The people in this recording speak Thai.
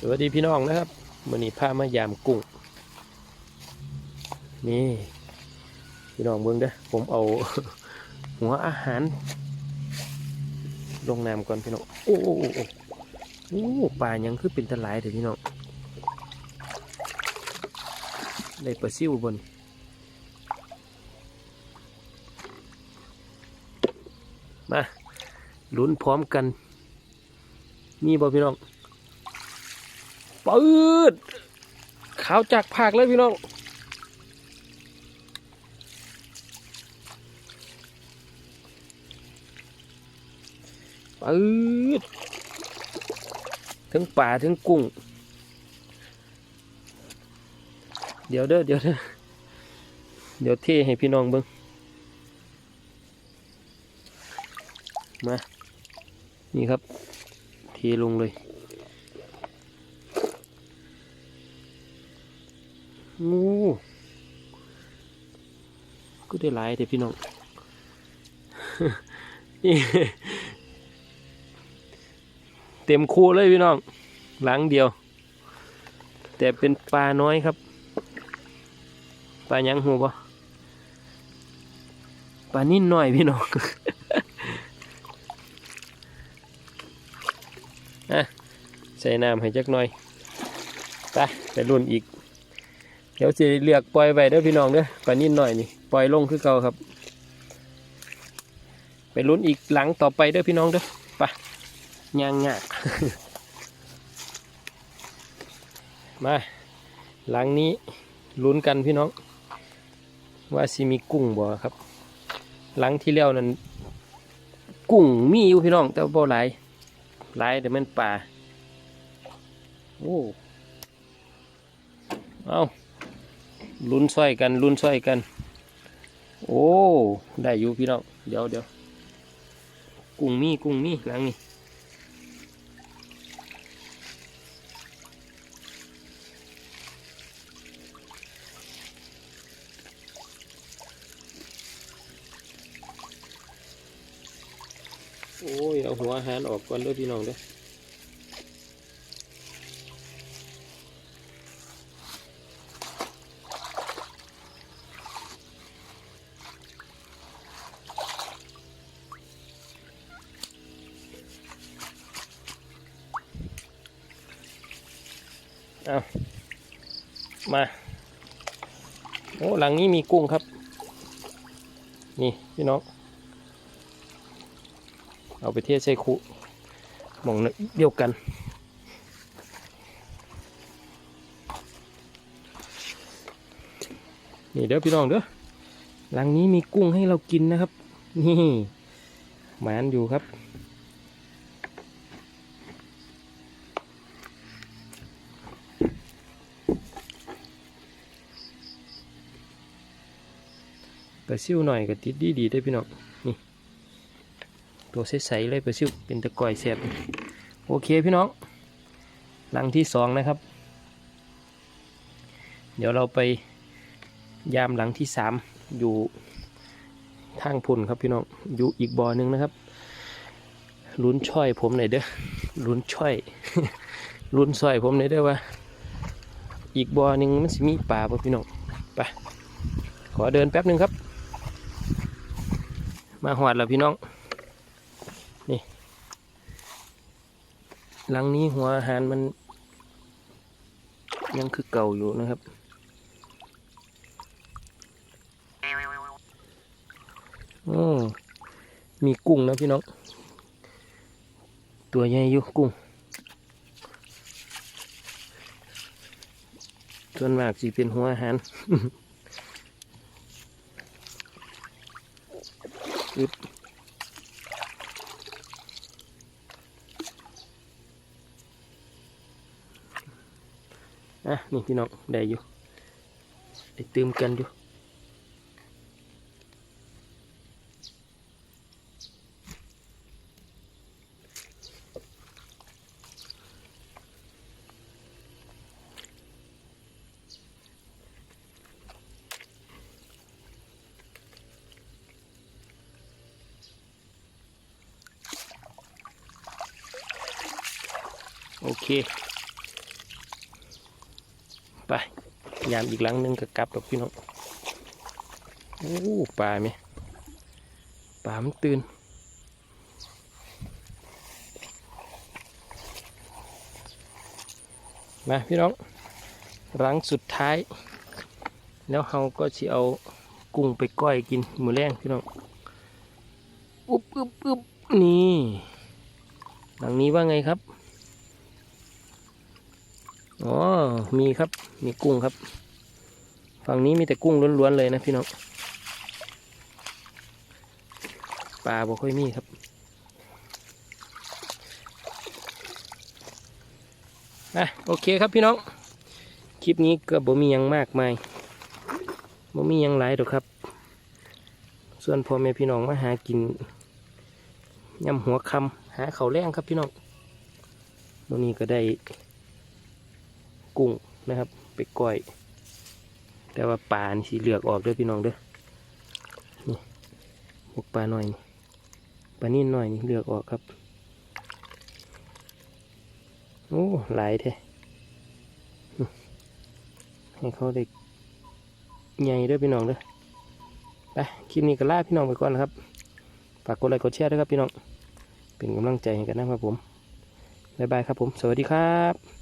สวัสดีพี่น้องนะครับวันนี้พามายามกุ้ง นี่ พี่น้องเบิ่งเด้อผมเอา หัวอาหาร ลงน้ำก่อนพี่น้อง โอ้โอ้โอ้โอ้ปลายังคือเป็นตะหลเถอะพี่น้องได้ปลาซิวบนมาลุ้นพร้อมกันนี่บ่พี่น้อง ปืดขาวจากผักเลยพี่น้องปืดทั้งป่าทั้งกุ้ง เดี๋ยวเด้อเดี๋ยวเด้อเดี๋ยวเทให้พี่น้องเบิ้งมา นี่ครับ เทลงเลย งูก็ได้หลายแต่พี่น้องเต็มคูเลยพี่น้อง หลังเดียว แต่เป็นปลาน้อยครับ ปลายังหูปะปลานิ่นน้อยพี่น้องอะใส่น้ำให้จักหน่อยไปไปรุ่นอีก เดี๋ยวจะเลือกปล่อยไว้เด้อพี่น้องเด้อปลานิ่นหน่อยนี่ปล่อยลงคือเก่าครับ ไปลุ้นอีกหลังต่อไปเด้อพี่น้องเด้อไปย่างยากมา หลังนี้ลุ้นกันพี่น้อง ว่าสิมีกุ้งบ่ครับ หลังที่แล้วนั้นกุ้งมีอยู่พี่น้อง แต่ว่าบ่หลายหลายแต่มันป่าโอ้เอา ลุ้นซ้อยกันลุ้นซ้อยกัน โอ้ได้อยู่พี่น้องเดี๋ยวเดี๋ยวกุ้งมีกุ้งมีหลังนี่โอ้ยเอาหัวอาหารออกก่อนเด้วยพี่น้องเด้อ เอามา โอ้หลังนี้มีกุ้งครับ นี่พี่น้อง เอาไปเทียใส่คุมองเดียวกัน นี่เด้อพี่น้องเด้อหลังนี้มีกุ้งให้เรากินนะครับ นี่หมานอยู่ครับ ปลาซิวหน่อยก็ติดดีดีได้พี่น้องนี่ตัวใสๆเลยปลาซิวเป็นตะกอยแสบโอเคพี่น้องหลังที่สองนะครับ เดี๋ยวเราไปยามหลังที่สามอยู่ทางพุ่นครับพี่น้องอยู่อีกบ่อหนึ่งนะครับลุ้นช่อยผมหน่อยเด้อลุ้นช่อยลุ้นซอยผมหน่อยเด้อว่า อีกบ่อหนึ่งมันสิมีปลาป่ะพี่น้องไปขอเดินแป๊บหนึ่งครับ มาหวดแล้วพี่น้อง นี่ หลังนี้หัวอาหารมัน ยังคือเก่าอยู่นะครับ โอ้มีกุ้งนะพี่น้อง ตัวใหญ่อยู่กุ้ง ส่วนมากสิเป็นหัวอาหาร อึบอะนี่พี่น้องได้อยู่ได้เติมกันอยู่ โอเค ไป ยามอีกหลังหนึงก็กลับดอกพี่น้องโอ้ปลาไหมปลามันตื่นมาพี่น้องหลังสุดท้าย แล้วเราก็จะเอากุ้งไปก้อยกินมือแรงพี่น้องอุ๊บอุ๊บอุ๊บนี่หลังนี้ว่าไงครับ อ๋อ มีครับ มีกุ้งครับ ฝั่งนี้มีแต่กุ้งล้วนๆเลยนะพี่น้อง ปลาบ่ค่อยมีครับ อะ โอเคครับพี่น้อง คลิปนี้ก็บ่มียังมากมายบ่มียังหลายดอกครับ ส่วนพ่อแม่พี่น้องมาหากินยำหัวคำหาเขาแรงครับพี่น้องวันนี้ก็ได้ กุ้งนะครับไปก้อย แต่ว่าปลาสีเหลือกออกเด้อพี่น้องเด้อนี่พวกปลาหน่อยนี่ปลานิ่นหน่อยนี่เหลือกออกครับโอ้หลายแท้ให้เขาได้ใหญ่เด้อพี่น้องเด้อไปคลิปนี้ก็ลาพี่น้องไปก่อนนะครับฝากกดไลค์กดแชร์ด้วยครับพี่น้อง เป็นกำลังใจให้กันนะครับผม บ๊ายบายครับผม สวัสดีครับ